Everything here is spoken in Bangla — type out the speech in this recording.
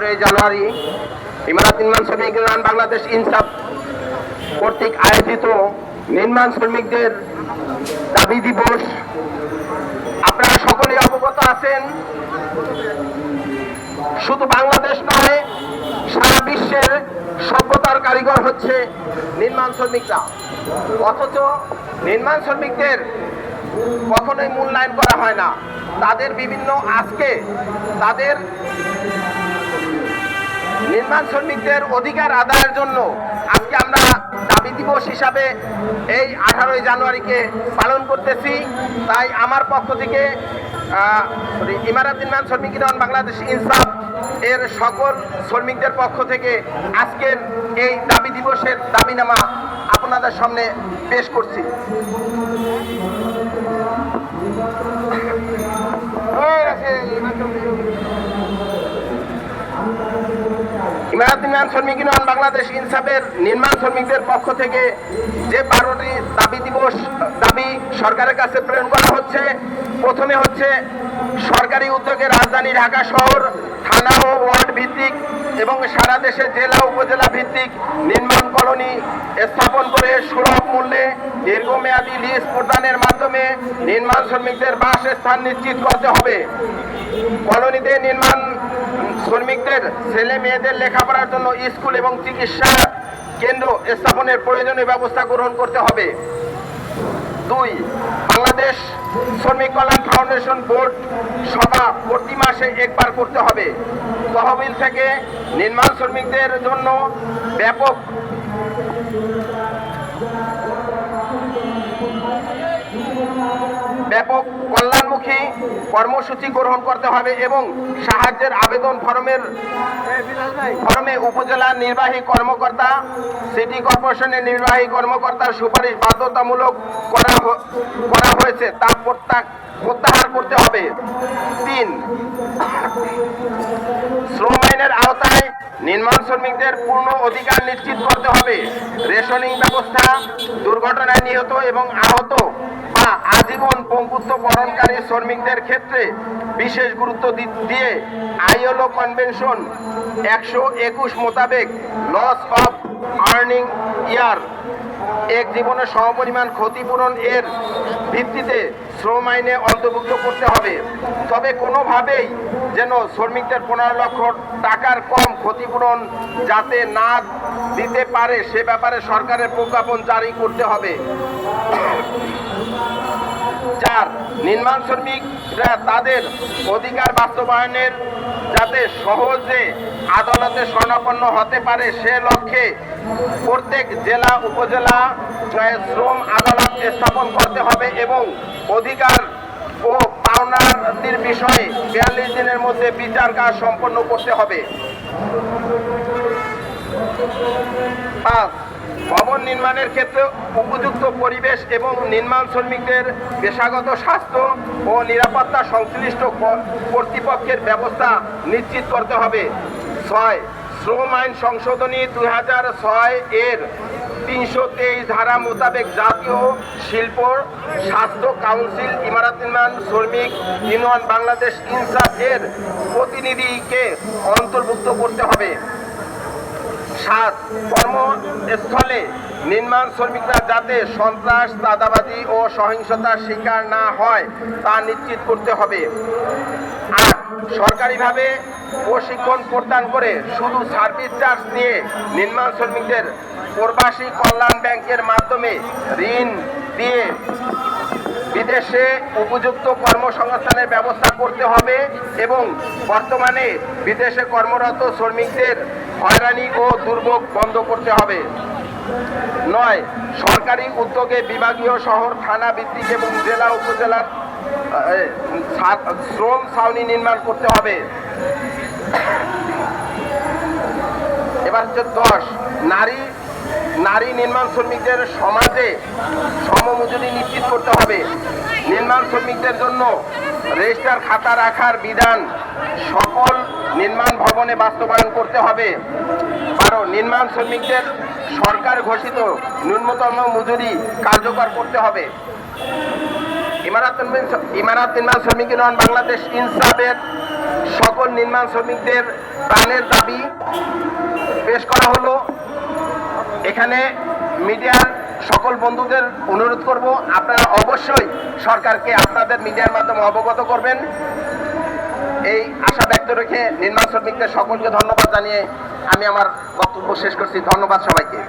আঠারোই জানুয়ারি ইমারাত নির্মাণ শ্রমিক ইউনিয়ন বাংলাদেশ ইনসাফ কর্তৃক আয়োজিত নির্মাণ শ্রমিকদের দাবি দিবস। আপনারা সকলে অবগত আছেন, শুধু বাংলাদেশ নয় সারা বিশ্বের সভ্যতার কারিগর হচ্ছে নির্মাণ শ্রমিকরা। অথচ নির্মাণ শ্রমিকদের কখনোই মূল্যায়ন করা হয় না। তাদের বিভিন্ন আজকে তাদের নির্মাণ শ্রমিকদের অধিকার আদায়ের জন্য আজকে আমরা দাবি দিবস হিসাবে এই আঠারোই জানুয়ারিকে পালন করতেছি। তাই আমার পক্ষ থেকে ইমারাত নির্মাণ শ্রমিক ইউনিয়ন বাংলাদেশ ইনসাফ এর সকল শ্রমিকদের পক্ষ থেকে আজকের এই দাবি দিবসের দাবিনামা আপনাদের সামনে পেশ করছি। ইমারত নির্মাণ শ্রমিক ইউনিয়ন বাংলাদেশ ইনসাফের নির্মাণ শ্রমিকদের পক্ষ থেকে যে বারোটি দাবি দিবস দাবি সরকারের কাছে প্রেরণ করা হচ্ছে, প্রথমে হচ্ছে সরকারি উদ্যোগে রাজধানী ঢাকা শহর, থানা ও ওয়ার্ড ভিত্তিক এবং সারা দেশে জেলা, উপজেলা ভিত্তিক নির্মাণ কলোনি স্থাপন করে সুলভ মূল্যে দীর্ঘমেয়াদী লিজ প্রদানের মাধ্যমে নির্মাণ শ্রমিকদের বাসস্থান নিশ্চিত করতে হবে। কলোনিতে নির্মাণ শ্রমিকদের, ছেলে মেয়েদের লেখাপড়ার জন্য স্কুল এবং চিকিৎসা কেন্দ্র স্থাপনের প্রয়োজনীয় ব্যবস্থা গ্রহণ করতে হবে। দুই, বাংলাদেশ শ্রমিক কল্যাণ ফাউন্ডেশন বোর্ড সভা প্রতি মাসে একবার করতে হবে। তহবিল থেকে নির্মাণ শ্রমিকদের জন্য ব্যাপক ব্যাপক কল্যাণমুখী কর্মসূচি গ্রহণ করতে হবে এবং সাহায্যের আবেদন ফরমের ফরমে উপজেলা নির্বাহী কর্মকর্তা, সিটি কর্পোরেশনের নির্বাহী কর্মকর্তার সুপারিশ বাধ্যতামূলক করা করা হয়েছে, তা প্রত্যাক প্রত্যাহার করতে হবে। তিন, শ্রম আইনের আওতায় নির্মাণ শ্রমিকদের পূর্ণ অধিকার নিশ্চিত করতে হবে। রেশনিং ব্যবস্থা দুর্ঘটনায় নিহত এবং আহত আজীবন পঙ্গুত্ব বরণকারী শ্রমিকদের ক্ষেত্রে বিশেষ গুরুত্ব দিয়ে আইএলও কনভেনশন একশো একুশ মোতাবেক লস অফ আর্নিং ইয়ার, এক জীবনের সমপরিমাণ ক্ষতিপূরণ এর ভিত্তিতে শ্রম আইনে অন্তর্ভুক্ত করতে হবে। তবে কোনোভাবেই যেন শ্রমিকদের পনেরো লক্ষ টাকার কম ক্ষতিপূরণ যাতে না দিতে পারে, সে ব্যাপারে সরকারের প্রজ্ঞাপন জারি করতে হবে। চার নির্মাণ শ্রমিকরা তাদের অধিকার বাস্তবায়নের যাতে সহজে আদালতে স্বর্ণাপন্ন হতে পারে সে লক্ষ্যে প্রত্যেক জেলা, উপজেলা শ্রম আদালত স্থাপন করতে হবে এবং অধিকার ও পাওনার বিষয়ে বিয়াল্লিশ দিনের মধ্যে বিচার কাজ সম্পন্ন করতে হবে। পাঁচ। ভবন নির্মাণের ক্ষেত্রে উপযুক্ত পরিবেশ এবং নির্মাণ শ্রমিকদের পেশাগত স্বাস্থ্য ও নিরাপত্তা সংশ্লিষ্ট কর্তৃপক্ষের ব্যবস্থা নিশ্চিত করতে হবে। ছয়, শ্রম আইন সংশোধনী দুই হাজার ছয় এর তিনশো তেইশ ধারা মোতাবেক জাতীয় শিল্প স্বাস্থ্য কাউন্সিল ইমারত নির্মাণ শ্রমিক ইউনিয়ন বাংলাদেশ ইনসাফ এর প্রতিনিধিকে অন্তর্ভুক্ত করতে হবে। সাত কর্মস্থলে নির্মাণ শ্রমিকরা যাতে সন্ত্রাস দাদাবাজি ও সহিংসতার শিকার না হয়, তা নিশ্চিত করতে হবে। আট সরকারিভাবে প্রশিক্ষণ প্রদান করে শুধু সার্ভিস চার্জ নিয়ে নির্মাণ শ্রমিকদের প্রবাসী কল্যাণ ব্যাংকের মাধ্যমে ঋণ দিয়ে বিদেশে উপযুক্ত কর্মসংস্থানের ব্যবস্থা করতে হবে এবং বর্তমানে বিদেশে কর্মরত শ্রমিকদের হয়রানি ও দুর্ভোগ বন্ধ করতে হবে। নয়, সরকারি উদ্যোগে বিভাগীয় শহর, থানা ভিত্তিক এবং জেলা উপজেলার শ্রম ছাউনি নির্মাণ করতে হবে। এবার হচ্ছে দশ, নারী নারী নির্মাণ শ্রমিকদের সমাজে সমমজুরি নিশ্চিত করতে হবে। নির্মাণ শ্রমিকদের জন্য রেজিস্টার খাতা রাখার বিধান সকল নির্মাণ ভবনে বাস্তবায়ন করতে হবে। বারো নির্মাণ শ্রমিকদের সরকার ঘোষিত ন্যূনতম মজুরি কার্যকর করতে হবে। ইমারাত নির্মাণ- ইমারাত নির্মাণ শ্রমিক ইউনিয়ন বাংলাদেশ ইনসাফের সকল নির্মাণ শ্রমিকদের প্রাণের দাবি পেশ করা হলো। এখানে মিডিয়ার সকল বন্ধুদের অনুরোধ করব, আপনারা অবশ্যই সরকারকে আপনাদের মিডিয়ার মাধ্যমে অবগত করবেন। এই আশা ব্যক্ত রেখে নির্মাণ শ্রমিকদের সকলকে ধন্যবাদ জানিয়ে আমি আমার বক্তব্য শেষ করছি। ধন্যবাদ সবাইকে।